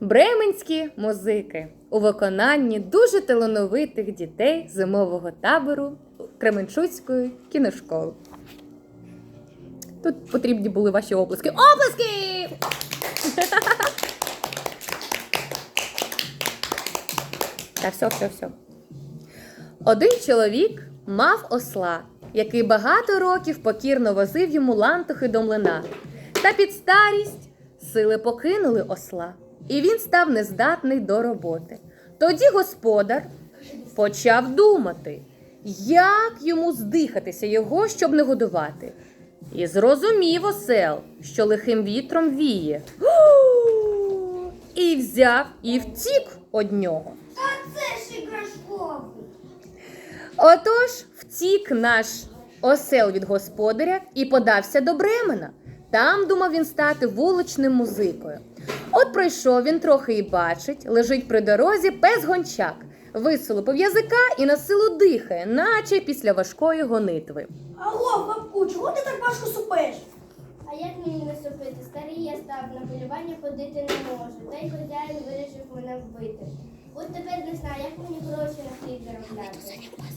Бременські музики у виконанні дуже талановитих дітей зимового табору Кременчуцької кіношколи. Тут потрібні були ваші оплески. Оплески! Та все, все, все. Один чоловік мав осла, який багато років покірно возив йому лантухи до млина. Та під старість сили покинули осла, і він став нездатний до роботи. Тоді господар почав думати, як йому здихатися його, щоб не годувати. І зрозумів осел, що лихим вітром віє. І взяв і втік од нього. А це ж іграшковий. Отож втік наш осел від господаря і подався до Бремена. Там думав він стати вуличним музикою. От пройшов він трохи і бачить, лежить при дорозі пес гончак, висолопив язика і на силу дихає, наче після важкої гонитви. Алло, бабку, чого ти так важко супеш? А як мені наступити? Старий я став, на полювання ходити не можу. Та й хазяїн вирішив мене вбити. От тепер не знаю, як мені гроші на хліб заробляти.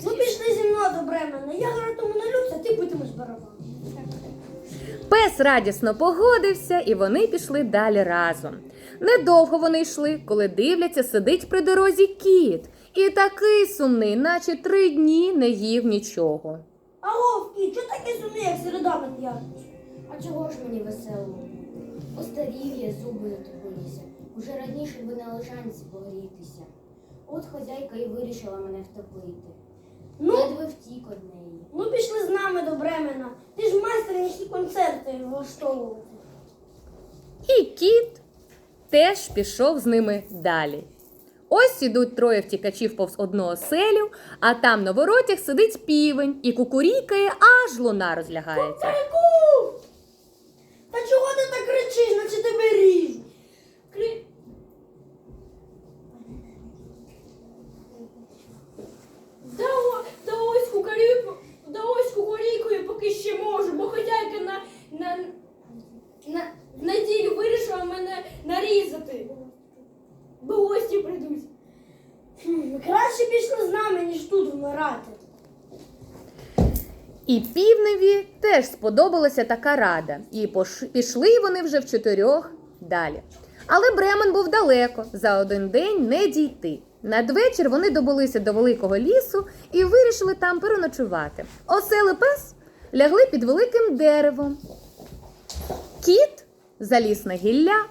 Ну пішли зі мною до Бремена. Я гратиму на люкс, а ти битимеш барабан. Пес радісно погодився, і вони пішли далі разом. Недовго вони йшли, коли дивляться, сидить при дорозі кіт. І такий сумний, наче три дні не їв нічого. Алло, Вкі, чого такий сумний, як середа на? А чого ж мені весело? Постарів я, зуби натупилися. Уже раніше би на лежанці погрітися. От хазяйка і вирішила мене втопити. Ну, Ледве втік од неї. Ну пішли з нами до Бремена. Ти ж майстер, які концерти влаштовувати. І кіт теж пішов з ними далі. Ось ідуть троє втікачів повз одну оселю, а там на воротях сидить півень і кукурікає, аж луна розлягається. Куку! Та чого ти так кричиш, наче тебе ріжуть? Крі... Да, о- да ось кукаріку, да ось кукурікою поки ще можу, бо хазяйка на, на, на в неділю вирішила мене нарізати. Бо гості прийдуть. Хм, краще пішли з нами, ніж тут вмирати. І півневі теж сподобалася така рада, і пішли вони вже в чотирьох далі. Але Бремен був далеко, за один день не дійти. Надвечір вони добулися до великого лісу і вирішили там переночувати. Осел і пес лягли під великим деревом. Кіт заліз на гілля,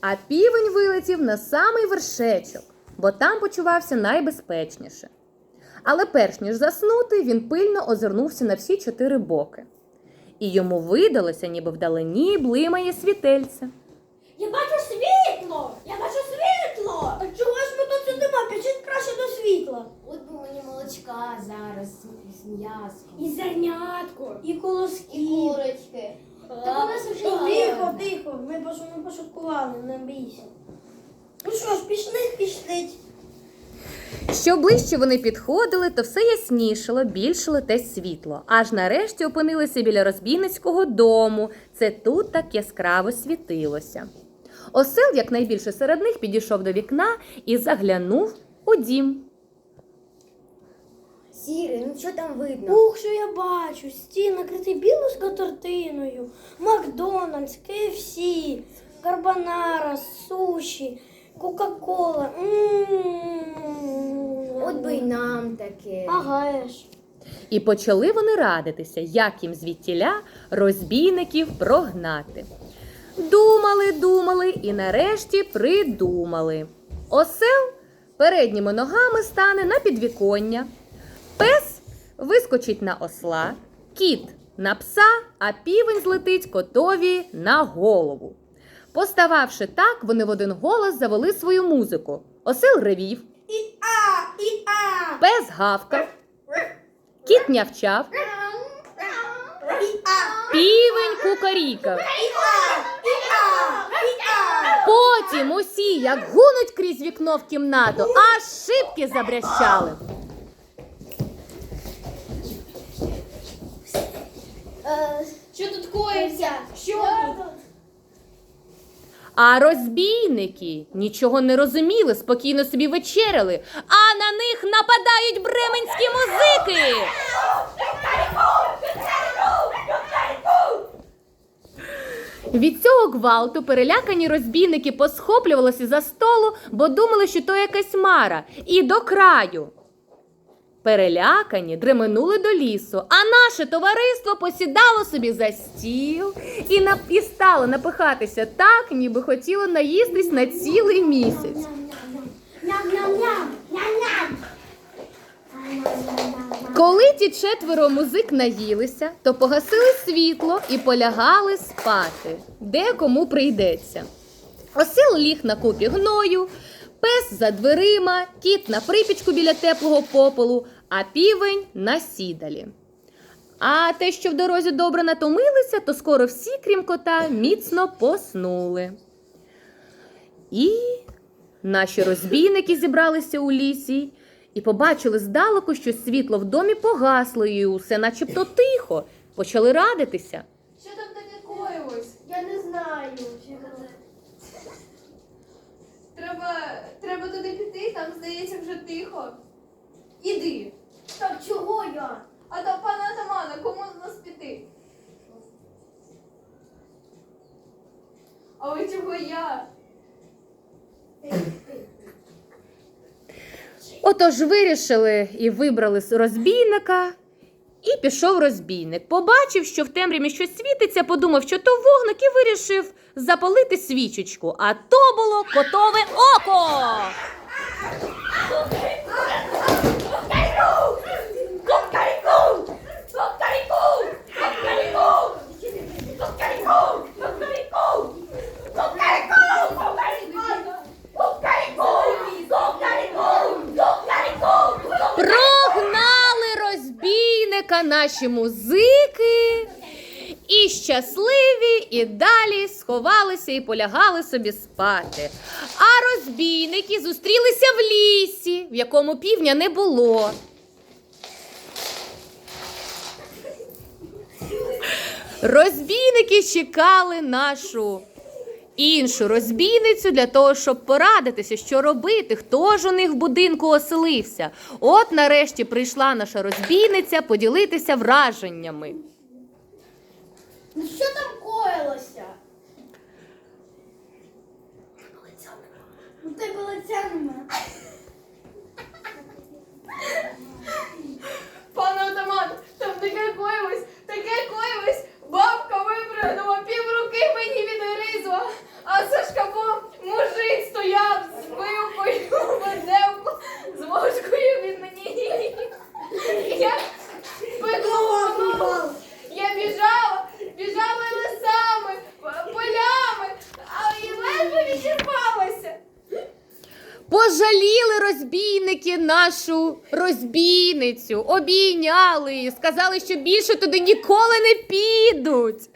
а півень вилетів на самий вершечок, бо там почувався найбезпечніше. Але перш ніж заснути, він пильно озирнувся на всі чотири боки. І йому видалося, ніби вдалині блимає світельце. Я бачу світло! Я бачу світло! Так чого ж ми тут сидимо? Пішіть краще до світла. От би мені молочка зараз з- м'яском. І зернятко. І І колоски. курочки. Так у нас вже Тихо, є. тихо, ми пош- ми пошуткували, не бійся. Ну що ж, пішли, пішли. Що ближче вони підходили, то все яснішало, більшало те світло. Аж нарешті опинилися біля розбійницького дому. Це тут так яскраво світилося. Осел, як найбільше серед них, підійшов до вікна і заглянув у дім. Сірий, ну що там видно? Ух, що я бачу, стін накритий білою скатертиною, Макдональдс, КФС, карбонара, суші, Кока-Кола. От би й нам таке. Ага ж. І почали вони радитися, як їм звідтіля розбійників прогнати. Думали, думали і нарешті придумали. Осел передніми ногами стане на підвіконня, пес вискочить на осла, кіт на пса, а півень злетить котові на голову. Постававши так, вони в один голос завели свою музику. Осел ревів, пес гавкав, кіт нявчав, Півень кукарікав. Потім усі, як гунуть крізь вікно в кімнату, аж шибки забрящали. Е, Що тут коїться? Що тут? А розбійники нічого не розуміли, спокійно собі вечеряли, а на них нападають бременські музики. Від цього гвалту перелякані розбійники посхоплювалися за столу, бо думали, що то якась мара, і до краю. Перелякані дременули до лісу, а наше товариство посідало собі за стіл і, на... і стало напихатися так, ніби хотіло наїстись на цілий місяць. Коли ті четверо музик наїлися, то погасили світло і полягали спати, де кому прийдеться. Осел ліг на купі гною, пес за дверима, кіт на припічку біля теплого попелу, а півень на сідалі. А те, що в дорозі добре натомилися, то скоро всі, крім кота, міцно поснули. І наші розбійники зібралися у лісі і побачили здалеку, що світло в домі погасло, і усе начебто тихо. Почали радитися. Що там таке коїлось? Я не знаю. Треба, треба туди піти, там, здається, вже тихо. Іди. Так чого я? А то пана Атамана, кому нас піти? А ви чого я? Отож вирішили і вибрали розбійника, і пішов розбійник. Побачив, що в темряві щось світиться, подумав, що то вогник, і вирішив запалити свічечку. А то було котове око. Розбійника наші музики. І щасливі, і далі сховалися і полягали собі спати. А розбійники зустрілися в лісі, в якому півня не було. Розбійники чекали нашу іншу розбійницю для того, щоб порадитися, що робити, хто ж у них в будинку оселився. От нарешті прийшла наша розбійниця поділитися враженнями. Ну що там коїлося? У тебе лиця нема. Пане Атаман, там таке коїлось, таке коїлось. Бабка випрыгнула, пів руки мені відгризла, а за шкафом мужик стояв з вилкою, веделку, з ложкою він мені. Я пекла. Я біжала, біжала лесами, полями, а і ледве відчерпалася. Пожаліли розбійники нашу розбійницю, обійняли сказали, що більше туди ніколи не підуть.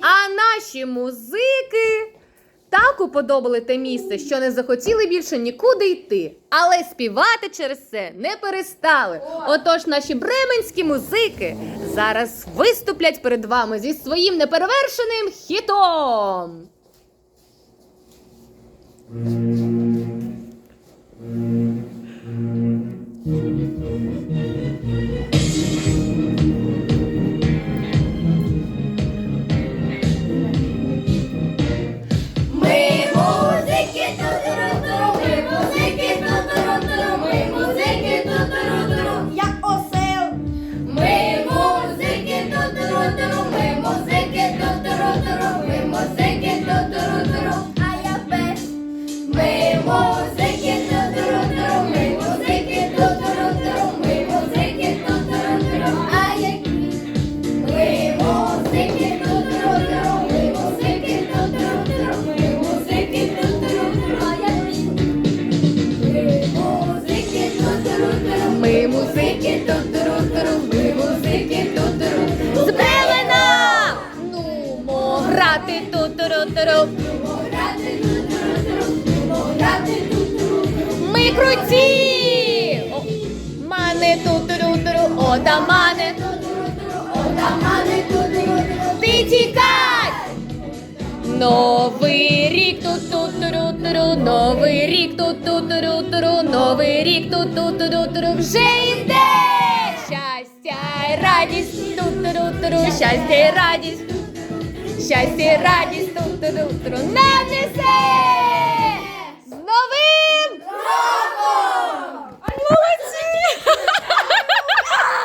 А наші музики так уподобали те місце, що не захотіли більше нікуди йти. Але співати через це не перестали. Отож, наші бременські музики зараз виступлять перед вами зі своїм неперевершеним хітом. Ту-туру-туру. Ми круті! О, Мане отамане, Ту-туру-туру, отамани ту-туру-туру. ти тікай! Новий рік тут туру, новий рік тут туру, новий рік тут туру, вже йде щастя й радість тут туру, щастя й радість, щастя й радість тут туру туру, нам несе